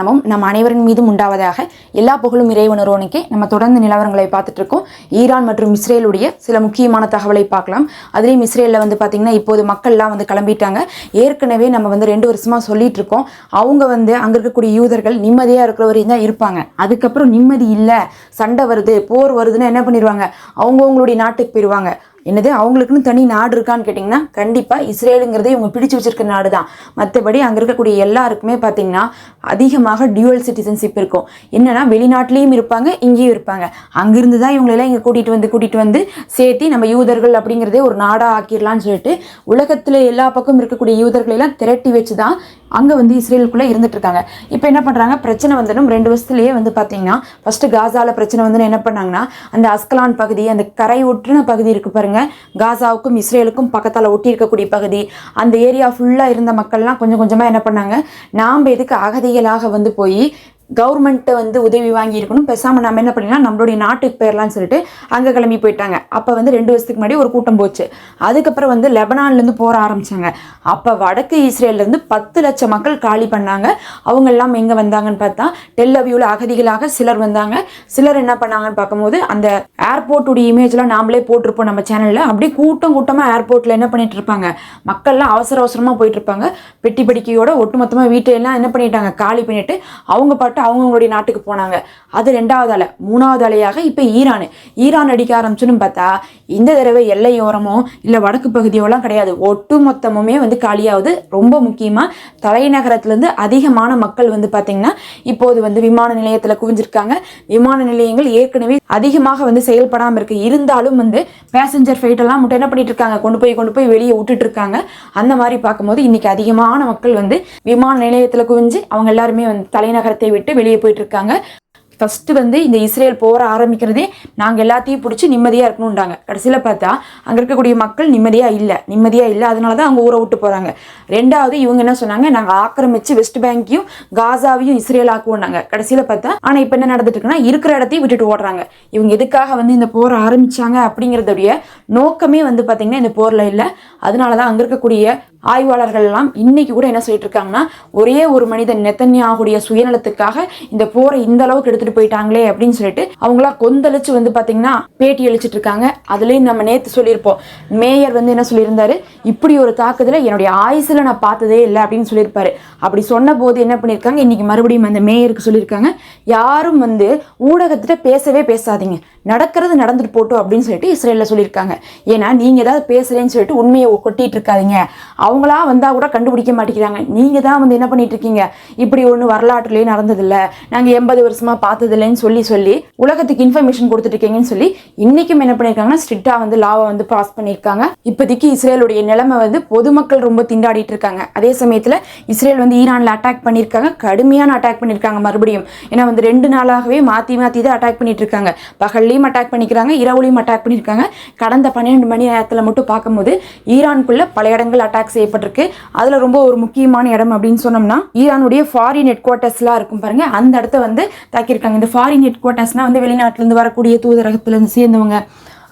நமம் நம் அனைவரின் மீதும் உண்டாவதாக எல்லா புகழும் இறைவனரோனுக்கே நம்ம தொடர்ந்து நிலவரங்களை பார்த்துட்டு இருக்கோம் ஈரான் மற்றும் இஸ்ரேலுடைய சில முக்கியமான தகவலை பார்க்கலாம். அதுலேயும் இஸ்ரேலில் வந்து பார்த்திங்கன்னா இப்போது மக்கள்லாம் வந்து கிளம்பிட்டாங்க. ஏற்கனவே நம்ம வந்து ரெண்டு வருஷமாக சொல்லிட்டு இருக்கோம் அவங்க வந்து அங்கே இருக்கக்கூடிய யூதர்கள் நிம்மதியாக இருக்கிற வரையும் தான் இருப்பாங்க. அதுக்கப்புறம் நிம்மதி இல்லை. சண்டை வருது போர் வருதுன்னு என்ன பண்ணிடுவாங்க அவங்கவுங்களுடைய நாட்டுக்கு போயிடுவாங்க என்னது அவங்களுக்குன்னு தனி நாடு இருக்கான்னு கேட்டிங்கன்னா கண்டிப்பாக இஸ்ரேலுங்கிறதே இவங்க பிடிச்சு வச்சிருக்க நாடு தான் மற்றபடி அங்கே இருக்கக்கூடிய எல்லாருக்குமே பார்த்தீங்கன்னா அதிகமாக டியூவல் சிட்டிசன்ஷிப் இருக்கும். என்னென்னா வெளிநாட்டிலையும் இருப்பாங்க இங்கேயும் இருப்பாங்க. அங்கேருந்து தான் இவங்களெல்லாம் இங்கே கூட்டிகிட்டு வந்து கூட்டிகிட்டு வந்து சேர்த்தி நம்ம யூதர்கள் அப்படிங்கிறதே ஒரு நாடாக ஆக்கிடலான்னு சொல்லிட்டு உலகத்தில் எல்லா பக்கம் இருக்கக்கூடிய யூதர்களை எல்லாம் திரட்டி வச்சு தான் அங்கே வந்து இஸ்ரேலுக்குள்ளே இருந்துட்டு இருக்காங்க. இப்போ என்ன பண்ணுறாங்க பிரச்சனை வந்தனும் ரெண்டு வருஷத்துலேயே வந்து பார்த்தீங்கன்னா ஃபஸ்ட்டு காசாவில் பிரச்சனை வந்து என்ன பண்ணாங்கன்னா அந்த அஸ்கலான் பகுதி அந்த கரை ஒட்டின பகுதி இருக்குது பாருங்க. காசாவுக்கும் இஸ்ரேலுக்கும் பக்கத்தால் ஒட்டி இருக்கக்கூடிய பகுதி. அந்த ஏரியா ஃபுல்லாக இருந்த மக்கள்லாம் கொஞ்சம் கொஞ்சமாக என்ன பண்ணாங்க? நாம் எதுக்கு அகதிகளாக வந்து போய் கவர்மெண்ட்டை வந்து உதவி வாங்கி இருக்கணும் பேசாமல் நம்ம என்ன பண்ணிடலாம்? நம்மளுடைய நாட்டுக்கு போயிடலாம்னு சொல்லிட்டு அங்கே கிளம்பி போயிட்டாங்க. அப்போ வந்து ரெண்டு வருஷத்துக்கு முன்னாடி ஒரு கூட்டம் போச்சு. அதுக்கப்புறம் வந்து லெபனான்லேருந்து போற ஆரம்பித்தாங்க அப்போ வடக்கு இஸ்ரேல்லேருந்து பத்து லட்சம் மக்கள் காலி பண்ணாங்க. அவங்க எல்லாம் எங்கே வந்தாங்கன்னு பார்த்தா டெல்லவியூவில் அகதிகளாக சிலர் வந்தாங்க. சிலர் என்ன பண்ணாங்கன்னு பார்க்கும்போது அந்த ஏர்போர்ட்டுடைய இமேஜ்லாம் நாமளே போட்டிருப்போம் நம்ம சேனலில் அப்படியே கூட்டம் கூட்டமாக ஏர்போர்ட்டில் என்ன பண்ணிட்டு இருப்பாங்க? மக்கள்லாம் அவசர அவசரமாக போயிட்டு இருப்பாங்க. பெட்டி படிக்கையோட ஒட்டுமொத்தமாக வீட்டையெல்லாம் என்ன பண்ணிட்டாங்க? காலி பண்ணிட்டு அவங்க பாட்டு அவங்கவுங்களுடைய நாட்டுக்கு போனாங்க. அது ரெண்டாவது அலை. மூணாவது அலையாக இப்போ ஈரான். ஈரான் அடிக்க ஆரம்பிச்சுன்னு பார்த்தா இந்த தடவை எல்லையோரமோ இல்லை வடக்கு பகுதியோலாம் கிடையாது. ஒட்டு மொத்தமுமே வந்து காலியாகுது ரொம்ப முக்கியமாக தலைநகரத்துலேருந்து அதிகமான மக்கள் வந்து பார்த்திங்கன்னா இப்போது வந்து விமான நிலையத்தில் குவிஞ்சிருக்காங்க. விமான நிலையங்கள் ஏற்கனவே அதிகமாக வந்து செயல்படாமல் இருக்கு. இருந்தாலும் வந்து பேசஞ்சர் ஃப்ளைட்டெல்லாம் மட்டும் என்ன பண்ணிட்டு இருக்காங்க? கொண்டு போய் கொண்டு போய் வெளியே விட்டுட்டு இருக்காங்க. அந்த மாதிரி பார்க்கும்போது இன்னைக்கு அதிகமான மக்கள் வந்து விமான நிலையத்தில் குவிஞ்சு அவங்க எல்லாருமே வந்து தலைநகரத்தை விட்டு வெளியே போயிட்டு இருக்காங்க. ஃபஸ்ட்டு வந்து இந்த இஸ்ரேல் போகிற ஆரம்பிக்கிறதே நாங்கள் எல்லாத்தையும் பிடிச்சி நிம்மதியாக இருக்கணுன்றாங்க கடைசியில் பார்த்தா அங்கே இருக்கக்கூடிய மக்கள் நிம்மதியாக இல்லை. நிம்மதியாக இல்லை அதனால தான் அவங்க ஊரை விட்டு போகிறாங்க ரெண்டாவது இவங்க என்ன சொன்னாங்க? நாங்கள் ஆக்கிரமிச்சு வெஸ்ட் பேங்க்கையும் காசாவையும் இஸ்ரேல் ஆக்குவோம்னாங்க. கடைசியில் பார்த்தா ஆனால் இப்போ என்ன நடந்துட்டு இருக்குன்னா இருக்கிற இடத்தையும் விட்டுட்டு ஓடுறாங்க. இவங்க எதுக்காக வந்து இந்த போரை ஆரம்பிச்சாங்க அப்படிங்கிறதுடைய நோக்கமே வந்து பார்த்திங்கன்னா இந்த போரில் இல்லை. அதனால தான் அங்கே இருக்கக்கூடிய ஆய்வாளர்கள் எல்லாம் இன்னைக்கு கூட என்ன சொல்லிட்டு இருக்காங்கன்னா ஒரே ஒரு மனிதன் நெத்தன்யாகுடைய சுயநலத்துக்காக இந்த போரை இந்த அளவுக்கு எடுத்துட்டு போயிட்டாங்களே அப்படின்னு சொல்லிட்டு அவங்களா கொந்தளிச்சு வந்து பாத்தீங்கன்னா பேட்டி அழிச்சிட்டு இருக்காங்க. அதுலயும் நம்ம நேத்து சொல்லியிருப்போம். மேயர் வந்து என்ன சொல்லியிருந்தாரு? இப்படி ஒரு தாக்குதலை என்னுடைய ஆயுசுல நான் பார்த்ததே இல்லை அப்படின்னு சொல்லியிருப்பாரு. அப்படி சொன்ன போது என்ன பண்ணியிருக்காங்க? இன்னைக்கு மறுபடியும் அந்த மேயருக்கு சொல்லியிருக்காங்க. யாரும் வந்து ஊடகத்திட்ட பேசவே பேசாதீங்க. நடக்கிறது நடந்துட்டு போட்டோம் அப்படின்னு சொல்லிட்டு இஸ்ரேலில் சொல்லியிருக்காங்க. ஏன்னா நீங்கள் ஏதாவது பேசுகிறேன்னு சொல்லிட்டு உண்மையை கொட்டிட்டு இருக்காதிங்க. அவங்களா வந்தால் கூட கண்டுபிடிக்க மாட்டேங்கிறாங்க. நீங்கள் தான் வந்து என்ன பண்ணிட்டு இருக்கீங்க? இப்படி ஒன்று வரலாற்றுலேயே நடந்ததில்ல. நாங்கள் எண்பது வருஷமாக பார்த்ததில்லைன்னு சொல்லி சொல்லி உலகத்துக்கு இன்ஃபர்மேஷன் கொடுத்துட்டு இருக்கீங்கன்னு சொல்லி இன்றைக்கும் என்ன பண்ணியிருக்காங்கன்னா ஸ்ட்ரிக்டாக வந்து லாவை வந்து பாஸ் பண்ணியிருக்காங்க. இப்போதைக்கு இஸ்ரேலுடைய நிலைமை வந்து பொதுமக்கள் ரொம்ப திண்டாடிட்டு இருக்காங்க. அதே சமயத்தில் இஸ்ரேல் வந்து ஈரானில் அட்டாக் பண்ணியிருக்காங்க. கடுமையான அட்டாக் பண்ணியிருக்காங்க மறுபடியும். ஏன்னா வந்து ரெண்டு நாளாகவே மாற்றி மாற்றி தான் அட்டாக் பண்ணிட்டு இருக்காங்க. பகல்லையும் அட்டாக் பண்ணிக்கிறாங்க இரவுலையும் அட்டாக் பண்ணியிருக்காங்க. கடந்த பன்னிரெண்டு மணி நேரத்தில் மட்டும் பார்க்கும்போது ஈரானுக்குள்ள பல இடங்கள் அட்டாக் செய்யப்பட்டிருக்கு. அதில் ரொம்ப ஒரு முக்கியமான இடம் அப்படின்னு சொன்னோம்னா ஈரானுடைய ஃபாரின் ஹெட் குவார்ட்டர்ஸ்லாம் இருக்கும் பாருங்க. அந்த இடத்த வந்து தாக்கியிருக்காங்க. இந்த ஃபாரின் ஹெட் குவார்ட்டர்ஸ்னால் வந்து வெளிநாட்டிலேருந்து வரக்கூடிய தூதரகத்துலேருந்து சேர்ந்தவங்க.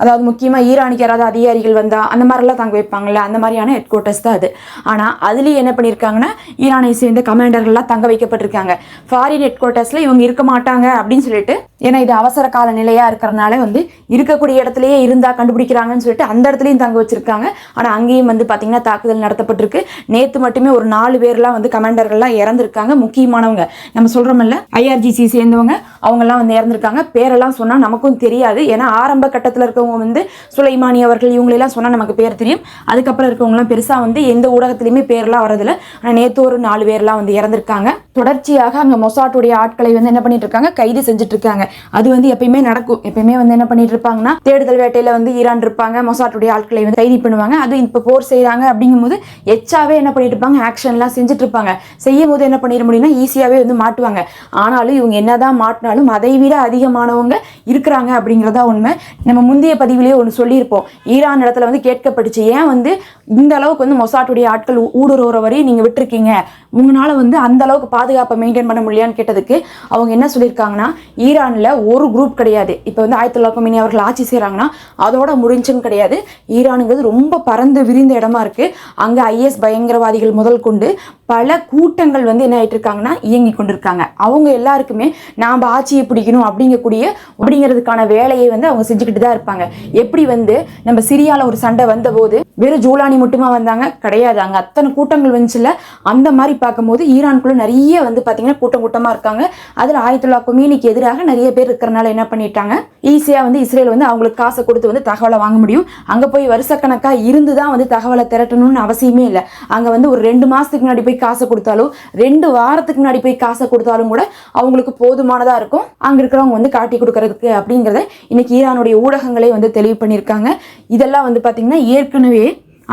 அதாவது முக்கியமாக ஈரானுக்கு யாராவது அதிகாரிகள் வந்தால் அந்த மாதிரிலாம் தங்க வைப்பாங்கல்ல. அந்த மாதிரியான ஹெட் குவார்ட்டர்ஸ் தான் அது. ஆனால் அதுலேயும் என்ன பண்ணியிருக்காங்கன்னா ஈரானை சேர்ந்த கமாண்டர்கள்லாம் தங்க வைக்கப்பட்டிருக்காங்க. ஃபாரின் ஹெட் குவார்ட்டர்ஸில் இவங்க இருக்க மாட்டாங்க அப்படின்னு சொல்லிட்டு ஏன்னா இது அவசர கால நிலையாக இருக்கிறனால வந்து இருக்கக்கூடிய இடத்துலையே இருந்தால் கண்டுபிடிக்கிறாங்கன்னு சொல்லிட்டு அந்த இடத்துலையும் தங்க வச்சுருக்காங்க. ஆனால் அங்கேயும் வந்து பார்த்திங்கன்னா தாக்குதல் நடத்தப்பட்டிருக்கு. நேற்று மட்டுமே ஒரு நாலு பேர்லாம் வந்து கமாண்டர்கள்லாம் இறந்துருக்காங்க. முக்கியமானவங்க. நம்ம சொல்கிறோம்ல ஐஆர்ஜிசி சேர்ந்தவங்க அவங்கெல்லாம் வந்து இறந்துருக்காங்க. பேரெல்லாம் சொன்னால் நமக்கும் தெரியாது. ஏன்னா ஆரம்ப கட்டத்தில் இருக்கவங்க வந்து சுலைமானி அவர்கள் இவங்களெல்லாம் சொன்னால் நமக்கு பேர் தெரியும். அதுக்கப்புறம் இருக்கவங்களாம் பெருசாக வந்து எந்த ஊடகத்துலையுமே பேரெல்லாம் வரதில்லை ஆனால் நேற்று ஒரு நாலு பேர்லாம் வந்து இறந்துருக்காங்க. தொடர்ச்சியாக அங்கே மொசாட்டுடைய ஆட்களை வந்து என்ன பண்ணிட்டு இருக்காங்க? கைது செஞ்சுட்டு இருக்காங்க. அது வந்து எப்பயுமே நடக்கும். எப்பயுமே வந்து என்ன பண்ணிட்டு இருப்பாங்கன்னா தேடுதல் வேட்டையில வந்து ஈரான் இருப்பாங்க. மொசாட்டுடைய ஆட்களை வந்து கைது பண்ணுவாங்க. அது இப்போ போர் செய்கிறாங்க அப்படிங்கும்போது எச்சாவே என்ன பண்ணிட்டு இருப்பாங்க ஆக்ஷன்லாம் செஞ்சுட்டு இருப்பாங்க செய்யும் போது என்ன பண்ணிட முடியும்னா ஈஸியாகவே வந்து மாட்டுவாங்க. ஆனாலும் இவங்க என்னதான் மாட்டினாலும் அதை விட அதிகமானவங்க இருக்கிறாங்க அப்படிங்கிறதா உண்மை. நம்ம முந்தைய பதிவிலேயே ஒன்று சொல்லியிருப்போம். ஈரான் இடத்துல வந்து கேட்கப்பட்டுச்சு. ஏன் வந்து இந்த அளவுக்கு வந்து மொசாட்டுடைய ஆட்கள் ஊடுருவ ஊடுருவுற வரையும் நீங்கள் விட்டுருக்கீங்க? உங்களால் வந்து அந்த அளவுக்கு பாதுகாப்பை மெயின்டைன் பண்ண முடியலான்னு கேட்டதுக்கு அவங்க என்ன சொல்லியிருக்காங்கன்னா ஈரான் ஈரானில் ஒரு குரூப் கிடையாது. இப்போ வந்து ஆயத்துல்லா கொமினி அவர்கள் ஆட்சி செய்கிறாங்கன்னா அதோட முடிஞ்சுன்னு கிடையாது. ஈரானுங்கிறது ரொம்ப பறந்து விரிந்த இடமா இருக்குது அங்கே ஐஎஸ் பயங்கரவாதிகள் முதல் கொண்டு பல கூட்டங்கள் வந்து என்ன ஆயிட்டு இருக்காங்கன்னா இயங்கி கொண்டிருக்காங்க. அவங்க எல்லாருக்குமே நாம் ஆட்சியை பிடிக்கணும் அப்படிங்கக்கூடிய அப்படிங்கிறதுக்கான வேலையை வந்து அவங்க செஞ்சுக்கிட்டு தான் இருப்பாங்க. எப்படி வந்து நம்ம சிரியாவில் ஒரு சண்டை வந்தபோது வெறும் ஜூலானி மட்டுமா வந்தாங்க? கிடையாது. அங்கே அத்தனை கூட்டங்கள் வந்துச்சுல. அந்த மாதிரி பார்க்கும்போது ஈரானுக்குள்ளே நிறைய வந்து பார்த்தீங்கன்னா கூட்டம் கூட்டமாக இருக்காங்க. அதில் ஆயத்துல்லா கொமீனிக்கு எதிராக நிறைய பேர் இருக்கிறனால என்ன பண்ணிட்டாங்க? ஈஸியாக வந்து இஸ்ரேல் வந்து அவங்களுக்கு காசை கொடுத்து வந்து தகவலை வாங்க முடியும். அங்கே போய் வருஷக்கணக்காக இருந்து தான் வந்து தகவலை திரட்டணும்னு அவசியமே இல்லை. அங்கே வந்து ஒரு ரெண்டு மாதத்துக்கு முன்னாடி போய் காசை கொடுத்தாலும் ரெண்டு வாரத்துக்கு முன்னாடி போய் காசை கொடுத்தாலும் கூட அவங்களுக்கு போதுமானதாக இருக்கும். அங்கே இருக்கிறவங்க வந்து காட்டி கொடுக்கறதுக்கு அப்படிங்கிறத இன்னைக்கு ஈரானுடைய ஊடகங்களே வந்து தெளிவு பண்ணியிருக்காங்க. இதெல்லாம் வந்து பார்த்திங்கன்னா ஏற்கனவே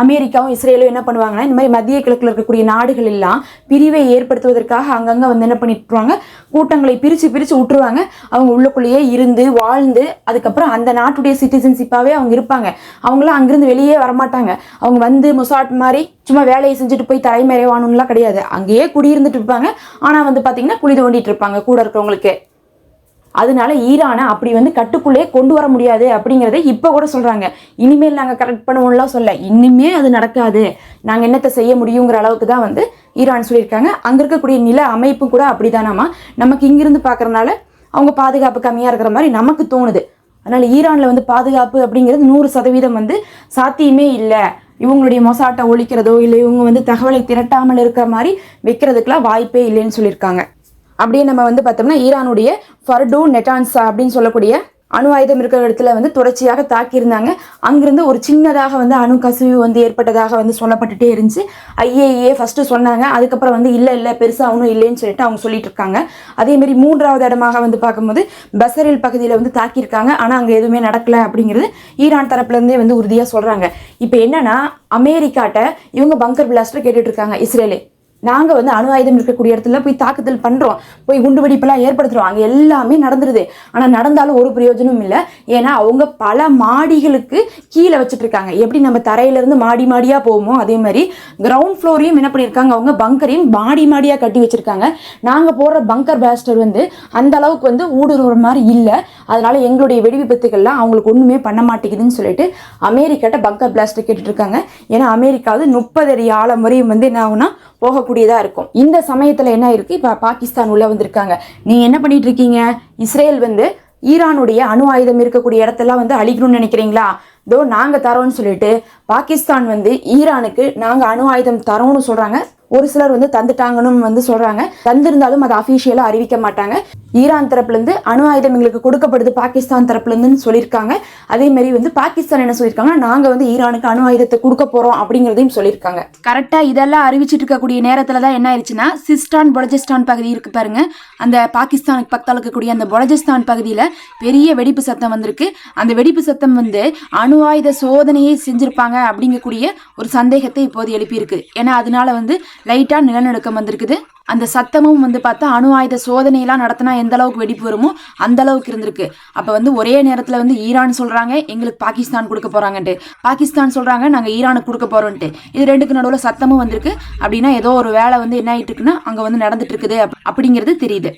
அமெரிக்காவும் இஸ்ரேலும் என்ன பண்ணுவாங்கன்னா இந்த மாதிரி மத்திய கிழக்கில் இருக்கக்கூடிய நாடுகள் எல்லாம் பிரிவை ஏற்படுத்துவதற்காக அங்கங்கே வந்து என்ன பண்ணிட்டுருவாங்க? கூட்டங்களை பிரித்து பிரித்து விட்டுருவாங்க அவங்க உள்ளுக்குள்ளேயே இருந்து வாழ்ந்து அதுக்கப்புறம் அந்த நாட்டுடைய சிட்டிசன்ஷிப்பாகவே அவங்க இருப்பாங்க. அவங்களாம் அங்கேருந்து வெளியே வரமாட்டாங்க. அவங்க வந்து மொசாட் மாதிரி சும்மா வேலையை செஞ்சுட்டு போய் தலைமறைவானுலாம் கிடையாது. அங்கேயே குடியிருந்துட்டு இருப்பாங்க. ஆனால் வந்து பார்த்திங்கன்னா குழி தோண்டிட்டு இருப்பாங்க கூட இருக்கிறவங்களுக்கு. அதனால ஈரானை அப்படி வந்து கட்டுக்குள்ளே கொண்டு வர முடியாது அப்படிங்கிறத இப்போ கூட சொல்கிறாங்க இனிமேல் நாங்கள் கரெக்ட் பண்ணுவோம்லாம் சொல்ல. இனிமே அது நடக்காது. நாங்கள் என்னத்தை செய்ய முடியுங்கிற அளவுக்கு தான் வந்து ஈரான் சொல்லியிருக்காங்க. அங்கே இருக்கக்கூடிய நில அமைப்பும் கூட அப்படி தானாமா நமக்கு இங்கிருந்து பார்க்குறனால அவங்க பாதுகாப்பு கம்மியாக இருக்கிற மாதிரி நமக்கு தோணுது. அதனால் ஈரானில் வந்து பாதுகாப்பு அப்படிங்கிறது நூறு சதவீதம் வந்து சாத்தியமே இல்லை. இவங்களுடைய மொசாட்டை ஒழிக்கிறதோ இல்லை இவங்க வந்து தகவலை திரட்டாமல் இருக்கிற மாதிரி வைக்கிறதுக்கெலாம் வாய்ப்பே இல்லைன்னு சொல்லியிருக்காங்க. அப்படியே நம்ம வந்து பார்த்தோம்னா ஈரானுடைய ஃபர்டூ நெட்டான்ஸா அப்படின்னு சொல்லக்கூடிய அணு ஆயுதம் இருக்கிற இடத்துல வந்து தொடர்ச்சியாக தாக்கியிருந்தாங்க. அங்கிருந்து ஒரு சின்னதாக வந்து அணு கசிவு வந்து ஏற்பட்டதாக வந்து சொல்லப்பட்டுட்டே இருந்துச்சு. ஐஏஏ ஃபஸ்ட்டு சொன்னாங்க. அதுக்கப்புறம் வந்து இல்லை இல்லை பெருசாக ஒன்றும் இல்லைன்னு சொல்லிட்டு அவங்க சொல்லிட்டு இருக்காங்க. அதேமாரி மூன்றாவது இடமாக வந்து பார்க்கும்போது பசரில் பகுதியில் வந்து தாக்கியிருக்காங்க. ஆனால் அங்கே எதுவுமே நடக்கலை அப்படிங்கிறது ஈரான் தரப்புலேருந்தே வந்து உறுதியாக சொல்கிறாங்க இப்போ என்னன்னா அமெரிக்காட்ட இவங்க பங்கர் பிளாஸ்டர் கேட்டுட்ருக்காங்க இஸ்ரேலே. நாங்கள் வந்து அணு ஆயுதம் இருக்கக்கூடிய இடத்துல போய் தாக்குதல் பண்ணுறோம் போய் குண்டு வெடிப்பெல்லாம் ஏற்படுத்துகிறோம் அங்கே எல்லாமே நடந்துருது. ஆனால் நடந்தாலும் ஒரு பிரயோஜனமும் இல்லை. ஏன்னா அவங்க பல மாடிகளுக்கு கீழே வச்சுட்டு இருக்காங்க எப்படி நம்ம தரையிலேருந்து மாடி மாடியாக போவோமோ அதே மாதிரி கிரவுண்ட் ஃப்ளோரையும் என்ன பண்ணியிருக்காங்க? அவங்க பங்கரையும் மாடி மாடியாக கட்டி வச்சுருக்காங்க. நாங்கள் போடுற பங்கர் பேஸ்டர் வந்து அந்த அளவுக்கு வந்து ஊடுருவுற மாதிரி இல்லை. அதனால் எங்களுடைய வெடி விபத்துக்கள்லாம் அவங்களுக்கு ஒன்றுமே பண்ண மாட்டேங்குதுன்னு சொல்லிட்டு அமெரிக்காட்ட பங்கர் பிளாஸ்டர் கேட்டுட்ருக்காங்க. ஏன்னா அமெரிக்கா வந்து முப்பது அடி ஆழம் வரையும் வந்து என்ன ஆகும்னா போகக்கூடியதாக இருக்கும். இந்த சமயத்தில் என்ன இருக்குது இப்போ பாகிஸ்தான் உள்ள வந்திருக்காங்க. நீங்கள் என்ன பண்ணிட்டு இருக்கீங்க? இஸ்ரேல் வந்து ஈரானுடைய அணு ஆயுதம் இருக்கக்கூடிய இடத்தெல்லாம் வந்து அழிக்கணும்னு நினைக்கிறீங்களா? இதோ நாங்கள் தரோம்னு சொல்லிட்டு பாகிஸ்தான் வந்து ஈரானுக்கு நாங்கள் அணு ஆயுதம் தரோம்னு சொல்கிறாங்க ஒரு சிலர் வந்து தந்துட்டாங்கன்னு வந்து சொல்கிறாங்க தந்திருந்தாலும் அதை அஃபீஷியலாக அறிவிக்க மாட்டாங்க. ஈரான் தரப்புலேருந்து அணு ஆயுதம் எங்களுக்கு கொடுக்கப்படுது பாகிஸ்தான் தரப்புலேருந்துன்னு சொல்லியிருக்காங்க. அதே மாதிரி வந்து பாகிஸ்தான் என்ன சொல்லியிருக்காங்கன்னா நாங்கள் வந்து ஈரானுக்கு அணு ஆயுதத்தை கொடுக்க போகிறோம் அப்படிங்கிறதையும் சொல்லியிருக்காங்க. கரெக்டாக இதெல்லாம் அறிவிச்சிட்டு இருக்கக்கூடிய நேரத்தில் தான் என்ன ஆயிடுச்சுன்னா சிஸ்டான் பொலஜிஸ்தான் பகுதி இருக்கு பாருங்க. அந்த பாகிஸ்தானுக்கு பக்கத்தில் இருக்கக்கூடிய அந்த பொலஜிஸ்தான் பகுதியில் பெரிய வெடிப்பு சத்தம் வந்திருக்கு. அந்த வெடிப்பு சத்தம் வந்து அணு ஆயுத சோதனையை செஞ்சுருப்பாங்க அப்படிங்கக்கூடிய ஒரு சந்தேகத்தை இப்போது எழுப்பியிருக்கு. ஏன்னா அதனால வந்து லைட்டாக நிலநடுக்கம் வந்திருக்குது. அந்த சத்தமும் வந்து பார்த்தா அணு ஆயுத சோதனையெல்லாம் நடத்தினா எந்த அளவுக்கு வெடிப்பு வருமோ அந்த அளவுக்கு இருந்திருக்கு. அப்போ வந்து ஒரே நேரத்தில் வந்து ஈரான் சொல்கிறாங்க எங்களுக்கு பாகிஸ்தான் கொடுக்க போகிறாங்கன்ட்டு பாகிஸ்தான் சொல்கிறாங்க நாங்கள் ஈரானுக்கு கொடுக்க போகிறோன்ட்டு இது ரெண்டுக்கு நடுவில் சத்தமும் வந்திருக்கு. அப்படின்னா ஏதோ ஒரு வேலை வந்து என்ன ஆகிட்டு இருக்குன்னா அங்கே வந்து நடந்துட்டு இருக்குது அப்- அப்படிங்கிறது தெரியுது.